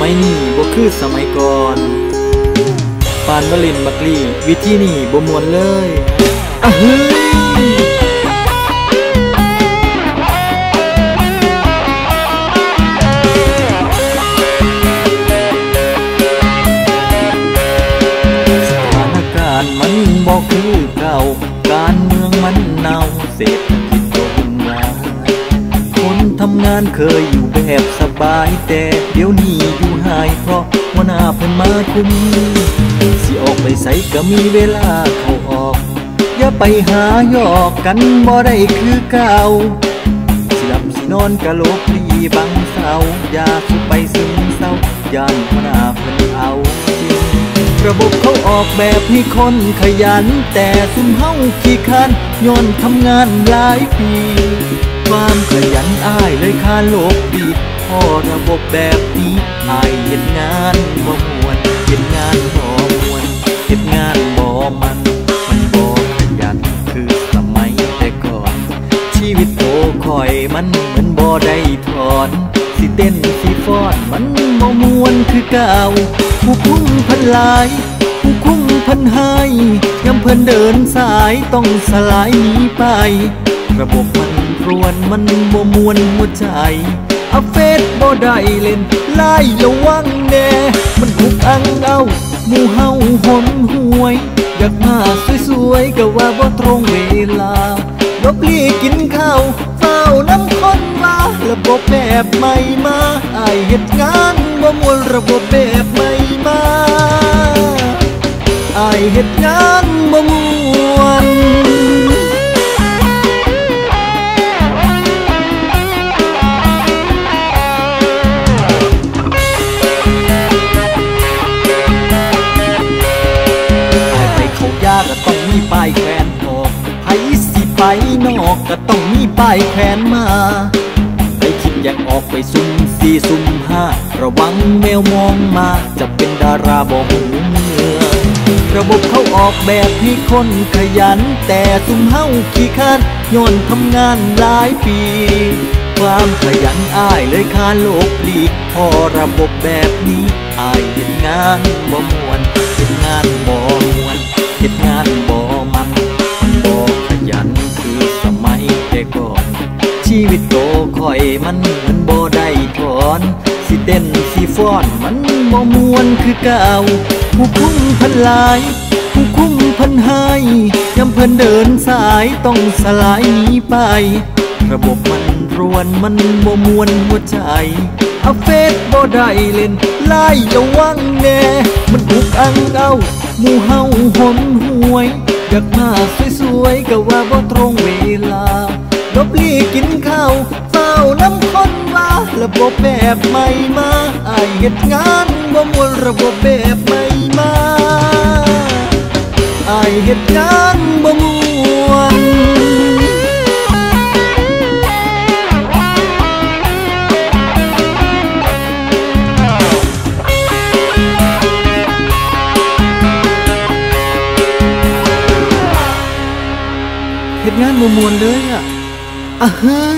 มัยนี้บ่คือสมัยก่อนปานบลินบักลีวิธีนี้บ่มวนเลยอะเฮ้ยสถานการณ์มันบ่คือเก่า การเมืองมันเน่าเศรษฐกิจตกงานคนทำงานเคยอยู่แบบสบายแต่เดี๋ยวนี้อยู่หายเพราะหัวหน้าเพิ่นมาคุมสิออกไปใส่ก็มีเวลาเข้าออก อย่าไปหาหยอกกันบ่ได้คือเก่าสิหลับสินอนกะโลกลีบังเศร้าอย่าสุไปซึมเศร้าย่านหัวหน้าเพิ่นเอาจริงระบบเขาออกแบบให้คนขยัน แต่ซุมเฮาขี้คันย้อนทำงานหลายปี ความขยันอ้ายเลยคาโลกดีพอระบบแบบนี้อ้ายเห็นงานบ่มวนเห็นงานบ่มวนเห็นงานบ่มัน มันบ่ขยันคือสมัยแต่ก่อน ชีวิตโตคอยมันเหมือนบ่ได้ถอน สิเต้นสิฟ้อนมันบ่มวนคือเก่าผู้คุ้มพันลายผู้คุ้มพันใหายยามเพิ่นเดินสายต้องสลายหนีไประบบมัน รวนมันบ่มวนหัวใจอาเฟซบ่ได้เล่นไล่ระวังแน่มันถูกอังเอาหมู่เฮาหนหวย อยากมาสวยๆก็ว่าบ่ตรงเวลาลบลีกินข้าวเฝ้าน้ำคนว่าระบบแบบใหม่มาอายเฮ็ดงานบ่มวนระบบแบบใหม่มาอายเฮ็ดงานบ่มวน ก็ต้องมีป้ายแขวนออกไผสิไปนอกก็ต้องมีป้ายแขวนมาไปคิดอยากออกไปซุ่มสี่ซุ่มห้าระวังแมวมองมา จะเป็นดาราบ่หูเมือระบบเขาออกแบบให้คนขยัน แต่ซุ่มเฮาขี้คร้านย้อนทำงานหลายปี ความขยันอ้ายเลยคาโลกหลีกพอระบบแบบนี้อ้ายเห็นงานบ่มวนเห็นงานบ่มว มันมันบ่ได้ถอน สิเต้นสิฟ้อนมันบ่มวนคือเก่าผู้คุ้มพันลาย ผู้คุ้มพันหายยามเพิ่นเดินสายต้องสลายหนีไป ระบบมันรวนมันบ่มวนหัวใจอาเฟซบ่ได้เล่นไล่ระวังแน่มันถูกอังเอาหมู่เฮาหนหวยอยากมาสวยๆก็ว่าบ่ตรงเวลาลบลีกินข้าว น้ำคนว่าระบบแบบใหม่มาไอเฮ็ดงานบ่มวนระบบแบบใหม่มาไอเฮ็ดงานบ่มวนเฮ็ดงานมมวนเลยอะอะเฮ้